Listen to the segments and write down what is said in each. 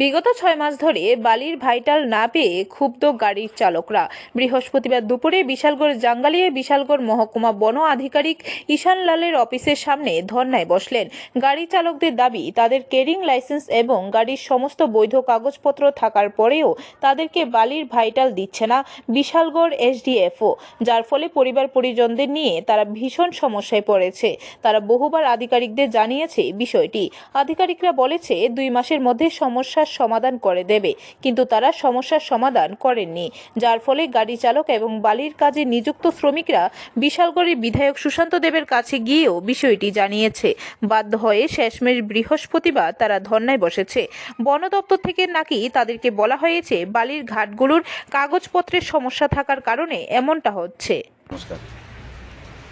বিগত ছয় মাস ধরে বালির ভাইটাল না পেয়ে ক্ষুব্ধ গাড়ির চালকরা। বৃহস্পতিবার দুপুরে বিশালগড় জাঙ্গালিয়ে বিশালগড় মহকুমা বন আধিকারিক ঈশান লালের অফিসের সামনে ধর্নায় বসলেন। গাড়ি চালকদের দাবি, তাদের কেরিং লাইসেন্স এবং গাড়ির সমস্ত বৈধ কাগজপত্র থাকার পরেও তাদেরকে বালির ভাইটাল দিচ্ছে না বিশালগড় এসডিএফও, যার ফলে পরিবার পরিজনদের নিয়ে তারা ভীষণ সমস্যায় পড়েছে। তারা বহুবার আধিকারিকদের জানিয়েছে বিষয়টি। আধিকারিকরা বলেছে, দুই মাসের মধ্যে সমস্যার সমাধান করে দেবে। কিন্তু তারা সমস্যার সমাধান করেননি। যার ফলে গাড়ি চালক এবং বালির কাজে নিযুক্ত শ্রমিকরা বিশালগড়ের বিধায়ক সুশান্ত দেবের কাছে গিয়েও বিষয়টি জানিয়েছে। বাধ্য হয়ে শেষমেশ বৃহস্পতিবার তারা ধর্নায় বসেছে। বন দপ্তর থেকে নাকি তাদেরকে বলা হয়েছে, বালির ঘাটগুলোর কাগজপত্রের সমস্যা থাকার কারণে এমনটা হচ্ছে। নমস্কার।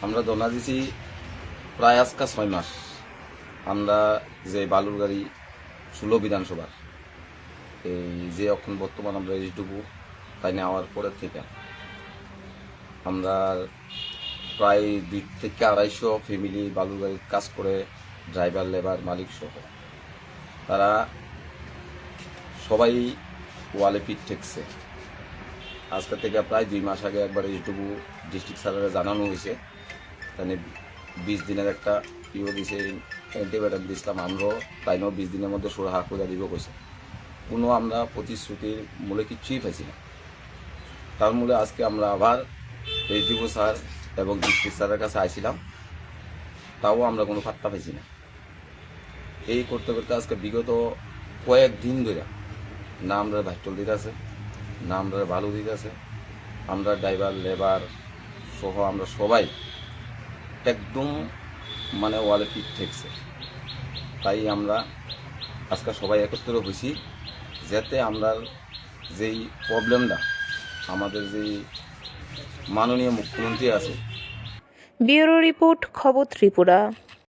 আমরা দিছি প্রায় আজকা ছয় মাস। আমরা যে বালুর গাড়ি ষোলো বিধানসভার যে এখন বর্তমান আমরা এইটুকু তাই নেওয়ার পরের থেকে আমরা প্রায় দুই থেকে আড়াইশো ফ্যামিলি বালুর গাড়ির কাজ করে ড্রাইভার লেবার মালিক সহ। তারা সবাই ওয়ালে পিঠ ঠেকছে। আজকে থেকে প্রায় দুই মাস আগে একবার এইটুকু ডিস্ট্রিক্ট স্যারের জানানো হয়েছে। তাহলে বিশ দিনের একটা ইয়ে দিছে অ্যান্টিবায়োটিক দিছিলাম আমরাও, তাই নয় বিশ দিনের মধ্যে সুরাহা করে দিব কইছে। কোনো আমরা প্রতিশ্রুতির মূলে কিচ্ছুই পাইছি না। তার মূলে আজকে আমরা আবার এইচডিও স্যার এবং ডিস্ট্রিক্ট স্যারের কাছে আইছিলাম তাও আমরা কোনো পাত্তা পাইছি না। এই করতে করতে আজকে বিগত কয়েকদিন ধরে না আমরা ভাইটল দিতে আছে না আমরা ভালো দিতে আছে আমরা ড্রাইভার, লেবার সহ আমরা সবাই একদম মানে ওয়ালে পিঠ ঠেকছে। তাই আমরা আজকে সবাই একত্র হয়েছি। যাতে আমরা যেই প্রবলেমটা আমাদের যেই মাননীয় মুখ্যমন্ত্রী আছে। ব্যুরো রিপোর্ট খবর ত্রিপুরা।